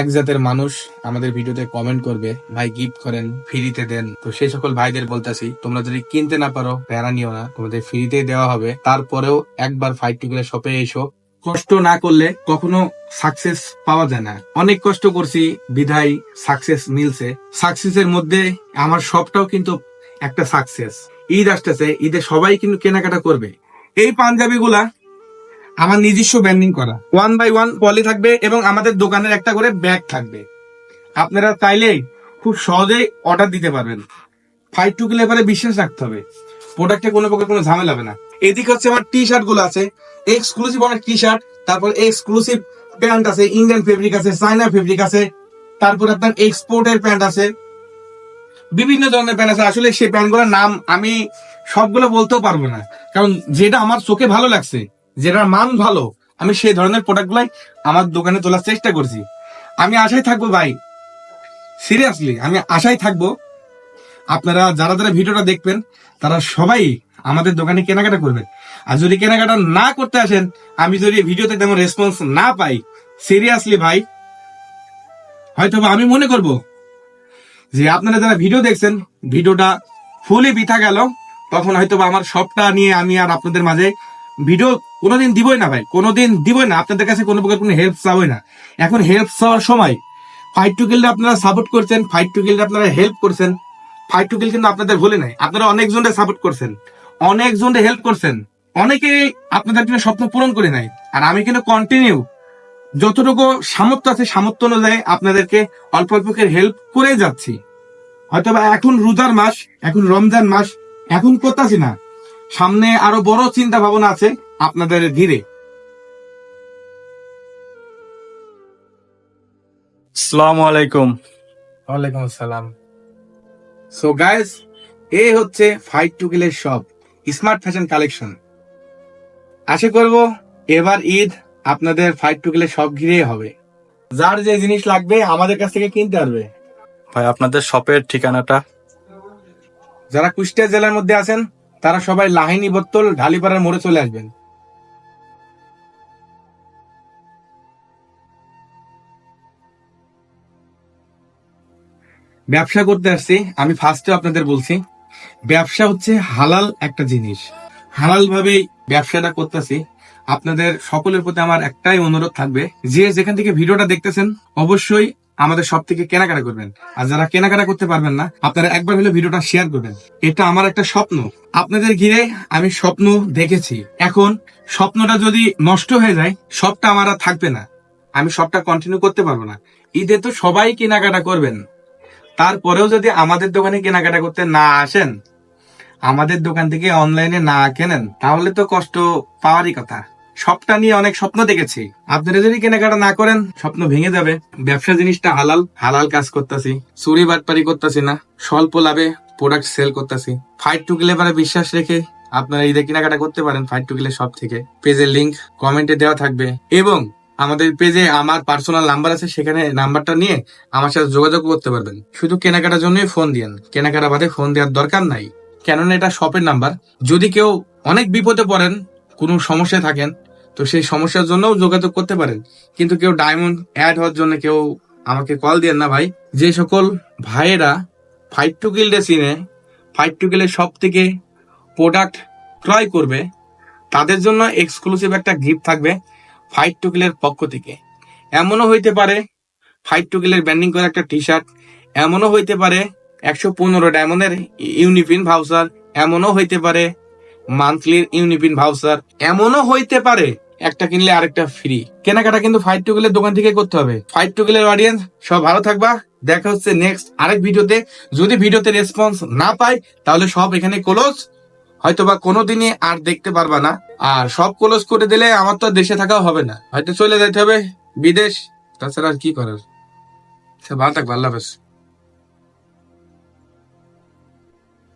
এক জাতের মানুষ আমাদের ভিডিওতে কমেন্ট করবে, ভাই গিফট করেন ফ্রিতে দেন। তো সেই সকল ভাইদের বলতেছি, তোমরা যদি কিনতে না পারো প্যারা নিও না, তোমাদের ফ্রিতে দেওয়া হবে। তারপরেও একবার ফাইট টুকুলে শপে এসো। কষ্ট না করলে কখনো সাকসেস পাওয়া যায় না। অনেক কষ্ট করছি, বিধায় সাকসেস মিলছে। সাকসেসের মধ্যে আমার সবটাও কিন্তু একটা সাকসেস ঈদ আসতেছে, ঈদে সবাই কিন্তু কেনাকাটা করবে। এই পাঞ্জাবি গুলা আমার নিজস্ব ব্যান্ডিং করা। ওয়ান বাই ওয়ান পলি থাকবে এবং আমাদের দোকানের একটা করে ব্যাগ থাকবে। আপনারা চাইলে খুব সহজেই অর্ডার দিতে পারবেন। ফাইভ টু লেভারে বিশ্বাস রাখতে হবে। প্রোডাক্টে কোনো প্রকার কোনো ঝামেলা হবে না। এদিকে হচ্ছে আমার টি শার্টগুলো আছে। এক্সক্লুসিভ অনেক টি শার্ট তারপর এক্সক্লুসিভ প্যান্ট আছে ইন্ডিয়ান ফেব্রিক আছে চাইনা ফেব্রিক আছে, তারপর আপনার এক্সপোর্টের প্যান্ট আছে। বিভিন্ন ধরনের প্যান্ট আছে। আসলে সেই প্যান্টগুলোর নাম আমি সবগুলো বলতেও পারব না। কারণ যেটা আমার চোখে ভালো লাগছে যেটার মান ভালো, আমি সেই ধরনের প্রোডাক্টগুলাই আমার দোকানে তোলার চেষ্টা করছি। আমি আশায় থাকব ভাই সিরিয়াসলি আমি আশায় থাকব। আপনারা যারা যারা ভিডিওটা দেখবেন, তারা সবাই আমাদের দোকানে কেনাকাটা করবেন আর যদি কেনাকাটা না করতে আসেন, আমি যদি ভিডিওতে তেমন রেসপন্স না পাই সিরিয়াসলি ভাই হয়তো আমি মনে করব যে আপনারা যারা ভিডিও দেখছেন, ভিডিওটা ফুলি বিথা গেল, তখন হয়তো আমার সবটা নিয়ে আমি আর আপনাদের মাঝে ভিডিও কোনোদিন দিবই না ভাই, কোনোদিন দিবই না। আপনাদের কাছে কোনো প্রকার কোনো হেল্প চাবই না। এখন হেল্প চাওয়ার সময় ফাইট টু গিল্ডে আপনারা সাপোর্ট করছেন ফাইট টু গিল্ডে আপনারা হেল্প করছেন। ফাইট টু গিল্ড কিন্তু আপনাদের ভুলে নাই। আপনারা অনেকজনের সাপোর্ট করছেন, অনেকজনের হেল্প করছেন। অনেকে আপনাদের জন্য স্বপ্ন পূরণ করে নাই। আর আমি কিন্তু কন্টিনিউ যতটুকু সামর্থ্য আছে, সামর্থ্য অনুযায়ী আপনাদেরকে অল্প অল্প করে হেল্প করে যাচ্ছি। হয়তো এখন রোজার মাস, এখন রমজান মাস, এখন করতেছি না। সামনে আরও বড় চিন্তা ভাবনা আছে আপনাদের ঘিরে আসসালামু আলাইকুম। ওয়ালাইকুম আসসালাম। সো গাইস এই হচ্ছে ফাইট টু কিলের শপ স্মার্ট ফ্যাশন কালেকশন আশা করব এবার ঈদ আপনাদের ফাইট টু কিলের সব ঘিরেই হবে। যার যে জিনিস লাগবে আমাদের কাছ থেকে কিনতে পারবে। ভাই আপনাদের শপের ঠিকানাটা? যারা কুষ্টিয়া জেলার মধ্যে আছেন তারা সবাই লাহিনী বত্তল ঢালিপাড়ার মোড়ে চলে আসবেন। ব্যবসা করতে আসছি, আমি ফার্স্টে আপনাদের বলছি, ব্যবসা হচ্ছে হালাল একটা জিনিস। হালাল ভাবেই ব্যবসাটা করতেছি। আপনাদের সকলের প্রতি আমার একটাই অনুরোধ থাকবে, যে যেখান থেকে ভিডিওটা দেখতেছেন, অবশ্যই আমাদের সব থেকে কেনাকাটা করবেন। আর যারা কেনাকাটা করতে পারবেন না, আপনারা একবার হলে ভিডিওটা শেয়ার করবেন। এটা আমার একটা স্বপ্ন। আপনাদের ঘিরে আমি স্বপ্ন দেখেছি। এখন স্বপ্নটা যদি নষ্ট হয়ে যায়, সবটা আমার আর থাকবে না। আমি সবটা কন্টিনিউ করতে পারব না। ঈদে তো সবাই কেনাকাটা করবেন। তারপরেও যদি আমাদের দোকানে কেনাকাটা করতে না আসেন, আমাদের দোকান থেকে অনলাইনে না কেনেন, তাহলে তো কষ্ট পাওয়ারই কথা। সবটা নিয়ে অনেক স্বপ্ন দেখেছি। আপনারা যদি কেনাকাটা না করেন, স্বপ্ন ভেঙে যাবে। ব্যবসা জিনিসটা হালাল হালাল কাজ করতেছি। চুরি বাটপারি করতেছি না। স্বল্প লাভে প্রোডাক্ট সেল করতেছি। ফাইট টু ক্লেভারে বিশ্বাস রেখে আপনারা ঈদে কেনাকাটা করতে পারেন ফাইট টু কিলে সব থেকে। পেজের লিংক কমেন্টে দেওয়া থাকবে। এবং আমাদের পেজে আমার পার্সোনাল নাম্বার আছে, সেখানে নাম্বারটা নিয়ে আমার সাথে যোগাযোগ করতে পারবেন। শুধু কেনাকাটার জন্যই ফোন দিয়েন। কেনাকাটা বাদে ফোন দেওয়ার দরকার নাই। কেননা এটা শপের নাম্বার যদি কেউ অনেক বিপদে পড়েন, কোনো সমস্যায় থাকেন তো সেই সমস্যার জন্যও যোগাযোগ করতে পারেন। কিন্তু কেউ ডায়মন্ড অ্যাড হওয়ার জন্য কেউ আমাকে কল দিয়েন না ভাই। যে সকল ভাইয়েরা ফাইভ টু গিল্ডে চিনে ফাইভ টু গিল্ডের সব থেকে প্রোডাক্ট ক্রয় করবে, তাদের জন্য এক্সক্লুসিভ একটা গিফট থাকবে ফাইভ টু গিলের পক্ষ থেকে। এমনও হইতে পারে ফাইভ টু গিলের ব্যান্ডিং করা একটা টি শার্ট এমনও হইতে পারে একশো পনেরো ডায়মন্ডের ইউনিফিন ভাউচার এমনও হইতে পারে মান্থলির ইউনিপিন ভাউচার এমনও হইতে পারে একটা কিনলে আরেকটা ফ্রি কেনাকাটা কিন্তু ফাইভ টু গিলের দোকান থেকে করতে হবে। ফাইভ টু গিলের অডিয়েন্স সব ভালো থাকবা। দেখা হচ্ছে নেক্সট আরেক ভিডিওতে যদি ভিডিওতে রেসপন্স না পাই তাহলে সব এখানে ক্লোজ হয়তো বা কোনোদিনই আর দেখতে পারবা না। আর সব ক্লোজ করে দিলে আমার তো দেশে থাকাও হবে না। হয়তো চলে যেতে হবে বিদেশ। তাছাড়া আর কি করার? আচ্ছা, ভালো থাকবে আল্লাহ হাফেজ।